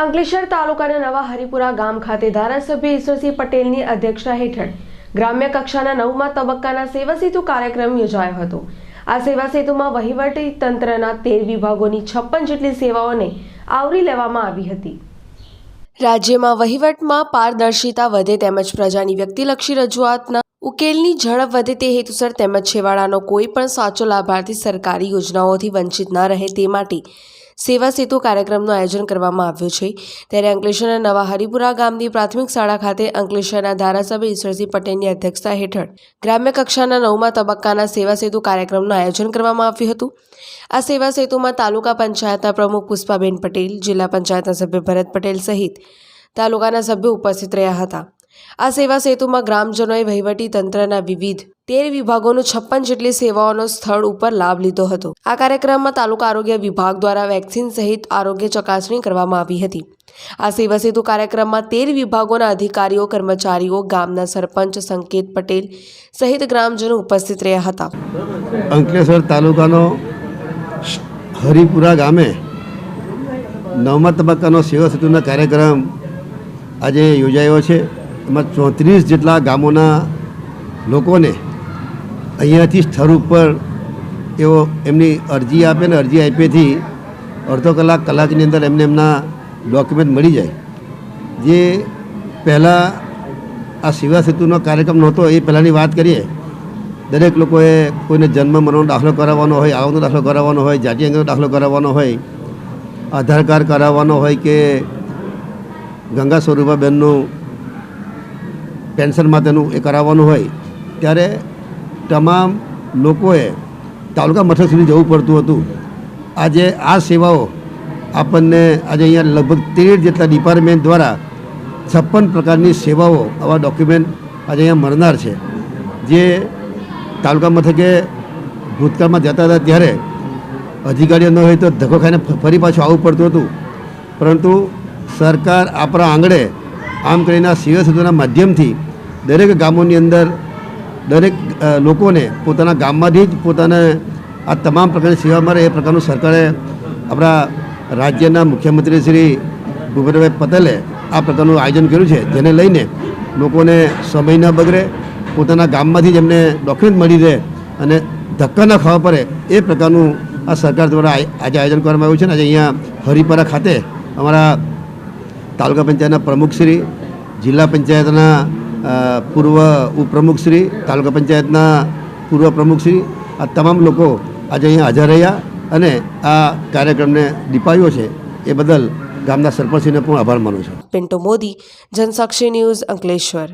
અંકલેશ્વર તાલુકાના નવા હરિપુરા ગામ ખાતે ધારાસભ્ય ઈશ્વરસિંહ પટેલની અધ્યક્ષતા હેઠળ ગ્રામ્ય કક્ષાના નવમા તબક્કાના સેવા સેતુ કાર્યક્રમ યોજાયો હતો. આ સેવા સેતુમાં વહીવટી તંત્રના તેર વિભાગોની છપ્પન જેટલી સેવાઓને આવરી લેવામાં આવી હતી. રાજ્યમાં વહીવટમાં પારદર્શિતા વધે તેમજ પ્રજાની વ્યક્તિલક્ષી રજૂઆતના ઉકેલની ઝડપ વધે તે હેતુસર તેમજ છેવાડાનો કોઈ પણ સાચો લાભાર્થી સરકારી યોજનાઓથી વંચિત ન રહે તે માટે સેવા સેતુ કાર્યક્રમનું આયોજન કરવામાં આવ્યું છે. ત્યારે અંકલેશ્વરના નવા હરિપુરા ગામની પ્રાથમિક શાળા ખાતે અંકલેશ્વરના ધારાસભ્ય ઈશ્વરસિંહ પટેલની અધ્યક્ષતા હેઠળ ગ્રામ્ય કક્ષાના નવમા તબક્કાના સેવા સેતુ કાર્યક્રમનું આયોજન કરવામાં આવ્યું હતું. આ સેવા સેતુમાં તાલુકા પંચાયતના પ્રમુખ પુષ્પાબેન પટેલ, જિલ્લા પંચાયતના સભ્ય ભરત પટેલ સહિત તાલુકાના સભ્યો ઉપસ્થિત રહ્યા હતા. આ સેવા સેતુમાં ગ્રામજનોએ વહીવટી તંત્રના વિવિધ તેર વિભાગોનું છપ્પન જેટલી સેવાઓનો સ્થળ ઉપર લાભ લીધો હતો. આ કાર્યક્રમમાં તાલુકા આરોગ્ય વિભાગ દ્વારા વેક્સિન સહિત આરોગ્ય ચકાસણી કરવામાં આવી હતી. આ સેવા સેતુ કાર્યક્રમમાં તેર વિભાગોના અધિકારીઓ, કર્મચારીઓ, ગામના સરપંચ સંકેત પટેલ સહિત ગ્રામજનો ઉપસ્થિત રહ્યા હતા. અંકલેશ્વર તાલુકાનો હરિપુરા ગામે નવમા તબક્કાનો સેવા સેતુના કાર્યક્રમ આજે યોજાયો છે. એમાં ચોત્રીસ જેટલા ગામોના લોકોને અહીંયાથી સ્થળ ઉપર એવો એમની અરજી આપે ને અરજી આપેથી અડધો કલાક કલાકની અંદર એમને એમના ડોક્યુમેન્ટ મળી જાય. જે પહેલાં આ સેવા સેતુનો કાર્યક્રમ નહોતો, એ પહેલાંની વાત કરીએ, દરેક લોકોએ કોઈને જન્મ, મરણનો દાખલો કરાવવાનો હોય આવકનો દાખલો કરાવવાનો હોય, જાતિ અંગનો દાખલો કરાવવાનો હોય, આધાર કાર્ડ કરાવવાનો હોય કે ગંગા સ્વરૂપાબેનનું પેન્શન તેનું એ કરાવવાનું હોય, ત્યારે તમામ લોકોએ તાલુકા મથક સુધી જવું પડતું હતું. આજે આ સેવાઓ આપણને આજે અહીંયા લગભગ તેર જેટલા ડિપાર્ટમેન્ટ દ્વારા છપ્પન પ્રકારની સેવાઓ આવા ડોક્યુમેન્ટ આજે અહીંયા મળનાર છે. જે તાલુકા મથકે ભૂતકાળમાં જતા હતા ત્યારે અધિકારીઓ ન હોય તો ધક્કો ખાઈને ફરી પાછું આવવું પડતું હતું. પરંતુ સરકાર આપણા આંગણે આમ કરીને આ સેવા સેતુના માધ્યમથી દરેક ગામોની અંદર દરેક લોકોને પોતાના ગામમાંથી જ પોતાને આ તમામ પ્રકારની સેવા મળે એ પ્રકારનું સરકારે આપણા રાજ્યના મુખ્યમંત્રી શ્રી ભૂપેન્દ્રભાઈ પટેલે આ પ્રકારનું આયોજન કર્યું છે, જેને લઈને લોકોને સમય ન બગડે, પોતાના ગામમાંથી જ એમને ડોક્યુમેન્ટ મળી રહે અને ધક્કા ન ખાવા પડે એ પ્રકારનું આ સરકાર દ્વારા આજે આયોજન કરવામાં આવ્યું છે ને આજે અહીંયા હરિપરા ખાતે અમારા તાલુકા પંચાયતના પ્રમુખશ્રી જિલ્લા પંચાયતના પૂર્વ ઉપપ્રમુખશ્રી તાલુકા પંચાયતના પૂર્વ પ્રમુખશ્રી આ તમામ લોકો આજે અહીંયા હાજર રહ્યા અને આ કાર્યક્રમને દીપાવ્યો છે એ બદલ ગામના સરપંચને પણ આભાર માનું છું પિન્ટો મોદી જનસાક્ષી ન્યૂઝ અંકલેશ્વર